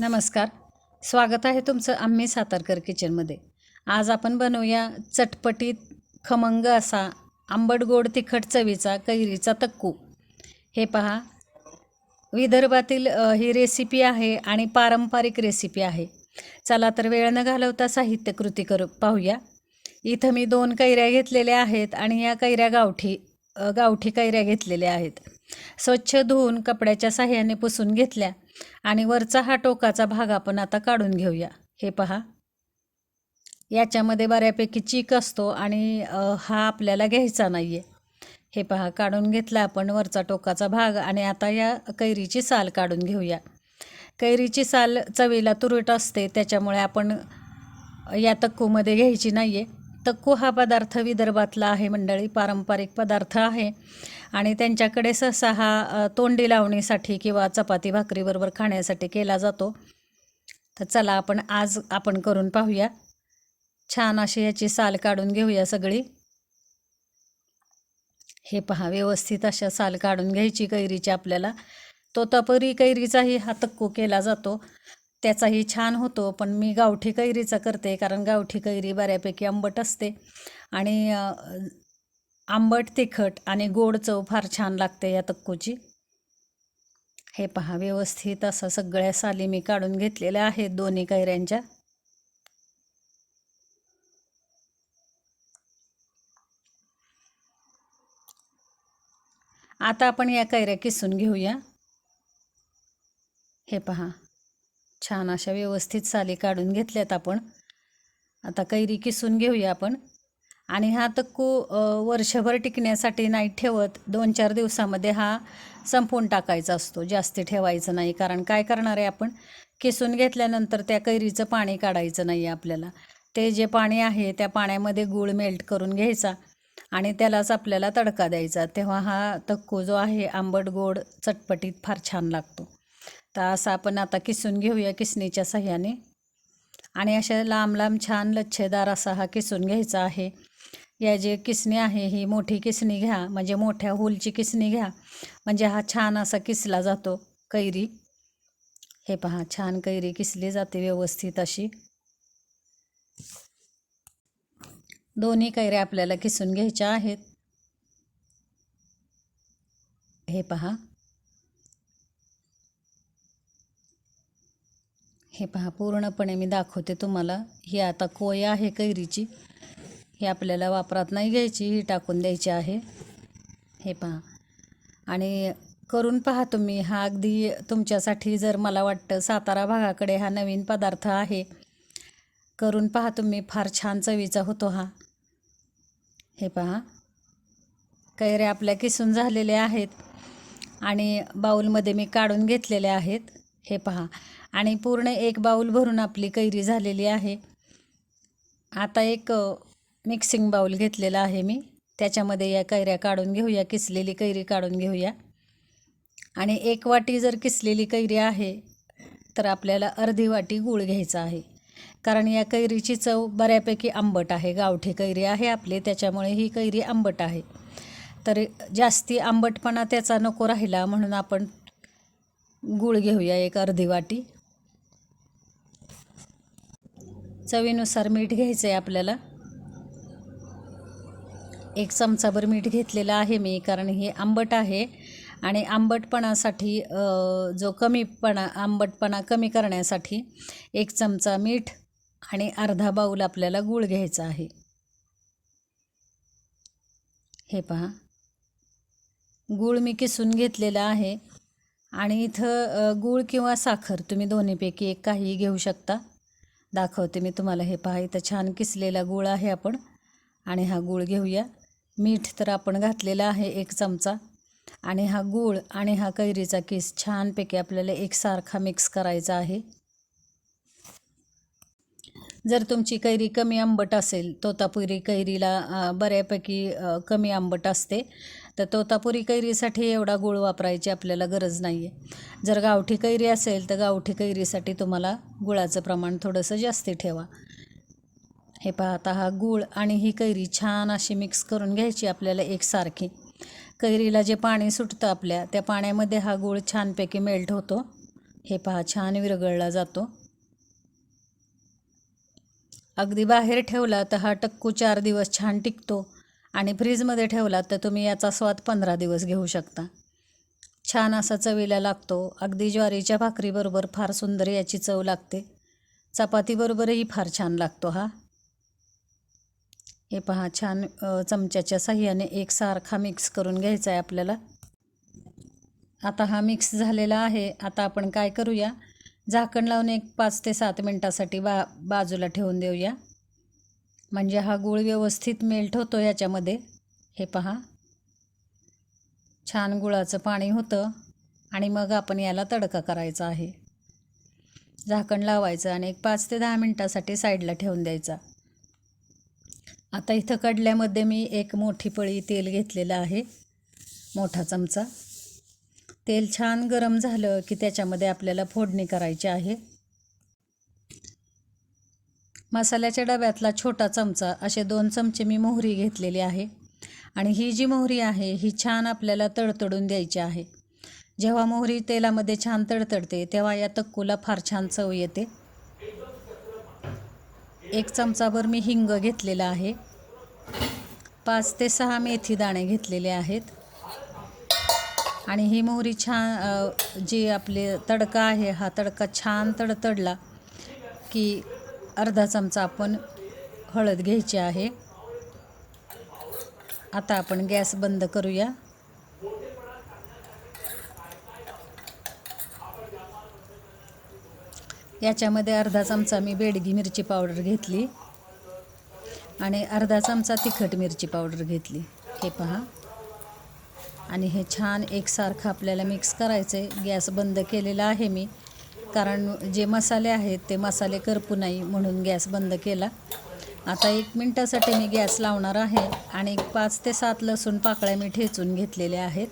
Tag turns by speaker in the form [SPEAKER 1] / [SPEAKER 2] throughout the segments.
[SPEAKER 1] नमस्कार. स्वागत आहे तुमचं आम्ही सातारकर किचनमध्ये. आज आपण बनवूया चटपटीत खमंग असा आंबट गोड तिखट चवीचा कैरीचा तक्कू. हे पहा विदर्भातील ही रेसिपी आहे आणि पारंपरिक रेसिपी आहे. चला तर वेळ न घालवता साहित्य कृती करू पाहूया. इथं मी दोन कैऱ्या घेतलेल्या आहेत आणि या कैऱ्या गावठी गावठी कैऱ्या घेतलेल्या आहेत. स्वच्छ धुवून कपड्याच्या साह्याने पुसून घेतल्या. आणि वरचा हा टोकाचा भाग आपण आता काढून घेऊया. हे पहा. याच्यामध्ये बऱ्यापैकी चीक असतो आणि हा आपल्याला घ्यायचा नाही आहे हे पहा काढून घेतला आपण वरचा टोकाचा भाग आणि आता या कैरीची साल काढून घेऊया. कैरीची साल चवीला तुरट असते त्याच्यामुळे आपण या तक्कूमध्ये घ्यायची नाही आहे तक्कू हा पदार्थ विदर्भातला आहे मंडळी. पारंपरिक पदार्थ आहे. आणि त्यांच्याकडे सहसा हा तोंडी लावणीसाठी किंवा चपाती भाकरीबरोबर खाण्यासाठी केला जातो. तर चला आपण आज आपण करून पाहूया. छान अशी याची साल काढून घेऊया सगळी. हे पहा व्यवस्थित अशा साल काढून घ्यायची कैरीची आपल्याला. तो तपरी कैरीचाही हा तक्कू केला जातो. त्याचाही छान होतो पण मी गावठी कैरीचा करते कारण गावठी कैरी बऱ्यापैकी आंबट असते. आणि आंबट तिखट आणि गोड चव फार छान लागते या तक्कूची. हे पहा व्यवस्थित असं सगळ्या साली मी काढून घेतलेल्या आहेत दोन्ही कैऱ्यांच्या. आता आपण या कैऱ्या किसून घेऊया. हे पहा छान अशा व्यवस्थित साली काढून घेतल्यात आपण. आता कैरी किसून घेऊया आपण. आणि हा तक्कू वर्षभर टिकण्यासाठी नाही ठेवत. दोन चार दिवसामध्ये हा संपवून टाकायचा असतो. जास्ती ठेवायचं नाही. कारण काय करणार आहे आपण? किसून घेतल्यानंतर त्या कैरीचं पाणी काढायचं नाही आहे आपल्याला. ते जे पाणी आहे त्या पाण्यामध्ये गूळ मेल्ट करून घ्यायचा आणि त्यालाच आपल्याला तडका द्यायचा. तेव्हा हा तक्कू जो आहे आंबट गोड चटपटीत फार छान लागतो. तर असं आपण आता किसून घेऊया किसणीच्या सह्याने. आणि अशा लांब लांब छान लच्छेदार असा हा किसून घ्यायचा आहे. या जे किसणी आहे ही मोठी किसणी घ्या म्हणजे मोठ्या होलची किसणी घ्या म्हणजे हा छान असा किसला जातो कैरी. हे पहा छान कैरी किसली जाते व्यवस्थित अशी. दोन्ही कैऱ्या आपल्याला किसून घ्यायच्या आहेत. हे पहा हे पहा पूर्णपणे मी दाखवते तुम्हाला. ही आता कोय आहे कैरीची? ही आपल्याला वापरात नाही घ्यायची ही टाकून द्यायची आहे. हे पहा. आणि करून पहा तुम्ही. हा अगदी तुमच्यासाठी जर मला वाटतं सातारा भागाकडे हा नवीन पदार्थ आहे करून पहा तुम्ही. फार छान चवीचा होतो हा. हे पहा. कैऱ्या आपल्या किसून झालेल्या आहेत आणि बाऊलमध्ये मी काढून घेतलेल्या आहेत. हे पहा. आणि पूर्ण एक बाऊल भरून आपली कैरी झालेली आहे. आता एक मिक्सिंग बाऊल घेतलेला आहे मी. त्याच्यामध्ये या कैऱ्या काढून घेऊया किसलेली कैरी काढून घेऊया. आणि एक वाटी जर किसलेली कैरी आहे तर आपल्याला अर्धी वाटी गूळ घ्यायचा आहे. कारण या कैरीची चव बऱ्यापैकी आंबट आहे. गावठी कैरी आहे आपली त्याच्यामुळे ही कैरी आंबट आहे. तर जास्ती आंबटपणा त्याचा नको राहिला म्हणून आपण गूळ घेऊया एक अर्धी वाटी. चवीनुसार मीठ घ्यायचं आहे आपल्याला. एक चमचाभर मीठ घेतलेलं आहे मी कारण हे आंबट आहे. आणि आंबटपणासाठी जो कमीपणा आंबटपणा कमी करण्यासाठी एक चमचा मीठ आणि अर्धा बाऊल आपल्याला गूळ घ्यायचा आहे. हे पहा. गूळ मी किसून घेतलेला आहे. आणि इथं गूळ किंवा साखर तुम्ही दोन्हीपैकी एक काहीही घेऊ शकता. दाखवते मी तुम्हाला. हे पहा इथं छान किसलेला गूळ आहे आपण. आणि हा गूळ घेऊया. मीठ तर आपण घातलेला आहे एक चमचा. आणि हा गूळ आणि हा कैरीचा किस छानपैकी आपल्याला एकसारखा मिक्स करायचा आहे. जर तुमची कैरी कमी आंबट असेल तोतापुरी कैरीला बऱ्यापैकी कमी आंबट असते. तर तोतापुरी कैरीसाठी एवढा गूळ वापरायची आपल्याला गरज नाही आहे जर गावठी कैरी असेल तर गावठी कैरीसाठी तुम्हाला गुळाचं प्रमाण थोडंसं जास्ती ठेवा. हे पाहता हा गूळ आणि ही कैरी छान अशी मिक्स करून घ्यायची आपल्याला एकसारखी. कैरीला जे पाणी सुटतं आपल्या त्या पाण्यामध्ये हा गूळ छानपैकी मेल्ट होतो. हे पहा छान विरघळला जातो. अगदी बाहेर ठेवला तर हा टक्कू चार दिवस छान टिकतो. आणि फ्रीजमध्ये ठेवलात तर तुम्ही याचा स्वाद पंधरा दिवस घेऊ शकता. छान असा चवीला लागतो. अगदी ज्वारीच्या भाकरीबरोबर फार सुंदर याची चव लागते. चपातीबरोबरही फार छान लागतो हा. हे पहा छान चमच्याच्या साह्याने एकसारखा मिक्स करून घ्यायचा आहे आपल्याला. आता हा मिक्स झालेला आहे. आता आपण काय करूया? झाकण लावून एक पाच ते सात मिनटासाठी बा बाजूला ठेवून देऊया. म्हणजे हा गूळ व्यवस्थित मेल्ट होतो याच्यामध्ये. हे पहा. छान गुळाचं पाणी होतं आणि मग आपण याला तडका करायचा आहे. झाकण लावायचं आणि एक पाच ते दहा मिनटासाठी साईडला ठेवून द्यायचा. आता इथं कडल्यामध्ये मी एक मोठी पळी तेल घेतलेलं आहे. मोठा चमचा. तेल छान गरम झालं की त्याच्यामध्ये आपल्याला फोडणी करायची आहे. मसाल्याच्या डब्यातला छोटा चमचा असे दोन चमचे मी मोहरी घेतलेली आहे. आणि ही जी मोहरी आहे ही छान आपल्याला तडतडून द्यायची आहे. जेव्हा मोहरी तेलामध्ये छान तडतडते तेव्हा या तक्कूला फार छान चव येते. एक चमचाभर मी हिंग घेतलेला आहे. पाच ते सहा मेथी दाणे घेतलेले आहेत. आणि ही मोहरी छान जी आपले तडका आहे हा तडका छान तडतडला की अर्धा चमचा आपण हळद घ्यायची आहे. आता आपण गॅस बंद करूया. याच्यामध्ये अर्धा चमचा मी बेडगी मिरची पावडर घेतली आणि अर्धा चमचा तिखट मिरची पावडर घेतली. हे पहा. आणि हे छान एकसारखं आपल्याला मिक्स करायचं आहे गॅस बंद केलेला आहे मी. कारण जे मसाले आहेत ते मसाले करपू नाही म्हणून गॅस बंद केला. आता एक मिनटासाठी मी गॅस लावणार आहे आणि पाच ते सात लसूण पाकळ्या मी ठेचून घेतलेल्या आहेत.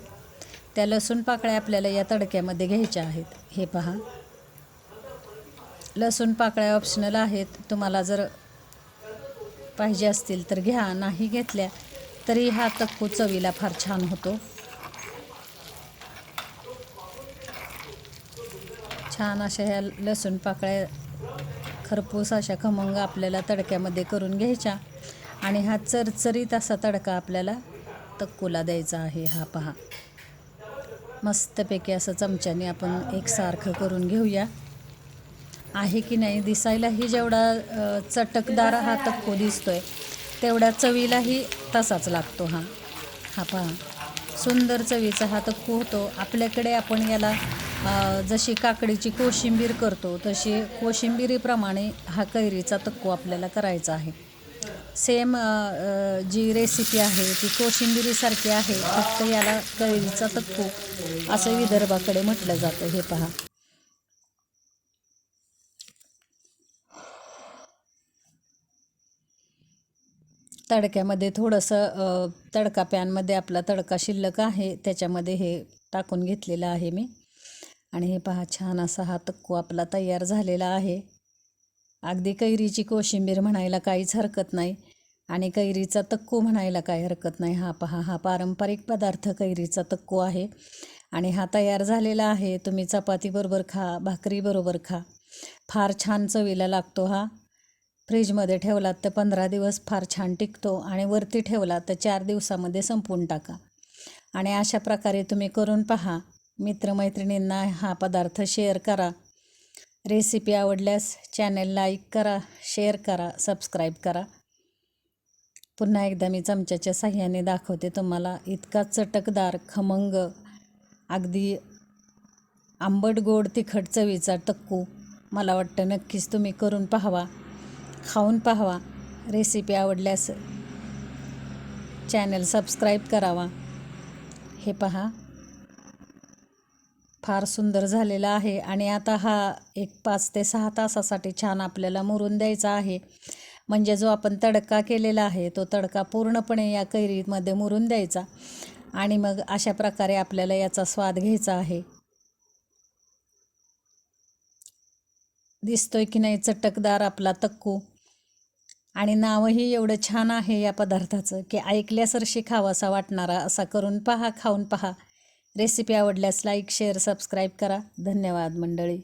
[SPEAKER 1] त्या लसूण पाकळ्या आपल्याला या तडक्यामध्ये घ्यायच्या आहेत. हे पहा. लसूण पाकळ्या ऑप्शनल आहेत. तुम्हाला जर पाहिजे असतील तर घ्या. नाही घेतल्या तरी हा तक्कू चवीला फार छान होतो. छान अशा ह्या लसूण पाकळ्या खरपूस अशा खमंग आपल्याला तडक्यामध्ये करून घ्यायच्या. आणि हा चरचरीत असा तडका आपल्याला तक्कूला द्यायचा आहे हा पहा. मस्तपैकी असं चमच्याने आपण एकसारखं करून घेऊया. आहे की नाही दिसायलाही जेवढा चटकदार हा तक्को दिसतोय तेवढ्या चवीलाही तसाच लागतो हा. हा पहा. सुंदर चवीचा हा तक्कू होतो. आपल्याकडे आपण याला जशी काकडीची कोशिंबीर करतो तशी कोशिंबिरीप्रमाणे हा कैरीचा तक्को आपल्याला करायचा आहे. सेम जी रेसिपी आहे ती कोशिंबिरीसारखी आहे फक्त याला कैरीचा तक्को असं विदर्भाकडे म्हटलं जातं. हे पहा. तडक्यामध्ये थोडंसं तडका पॅनमध्ये आपला तडका शिल्लक आहे त्याच्यामध्ये हे टाकून घेतलेलं आहे मी. आणि हे पहा छान असा हा तक्कू आपला तयार झालेला आहे. अगदी कैरीची कोशिंबीर म्हणायला काहीच हरकत नाही आणि कैरीचा तक्कू म्हणायला काही हरकत नाही. हा पहा हा पारंपरिक पदार्थ कैरीचा तक्कू आहे आणि हा तयार झालेला आहे. तुम्ही चपातीबरोबर खा भाकरीबरोबर खा. फार छान चवीला लागतो हा. फ्रीजमध्ये ठेवलात तर पंधरा दिवस फार छान टिकतो आणि वरती ठेवला तर चार दिवसामध्ये संपवून टाका. आणि अशा प्रकारे तुम्ही करून पहा. मित्रमैत्रिणींना हा पदार्थ शेअर करा. रेसिपी आवडल्यास चॅनेल लाईक करा शेअर करा सबस्क्राईब करा. पुन्हा एकदा मी चमच्याच्या साह्याने दाखवते तुम्हाला इतका चटकदार खमंग अगदी आंबट गोड तिखट चवीचा टक्कू मला वाटतं नक्कीच तुम्ही करून पाहावा खाऊन पाहावा. रेसिपी आवडल्यास चॅनल सबस्क्राईब करावा. हे पहा. फार सुंदर झालेला आहे आणि आता हा एक पाच ते सहा तासासाठी छान आपल्याला मुरून द्यायचा आहे. म्हणजे जो आपण तडका केलेला आहे तो तडका पूर्णपणे या कैरीमध्ये मुरून द्यायचा आणि मग अशा प्रकारे आपल्याला याचा स्वाद घ्यायचा आहे. दिसतोय की नाही चटकदार आपला तक्कू? आणि नावही एवढं छान आहे या पदार्थाचं की ऐकल्यासरशी खावासा वाटणारा असा करून पहा खाऊन पहा. रेसिपी आवडल्यास लाईक शेअर सबस्क्राईब करा. धन्यवाद मंडळी.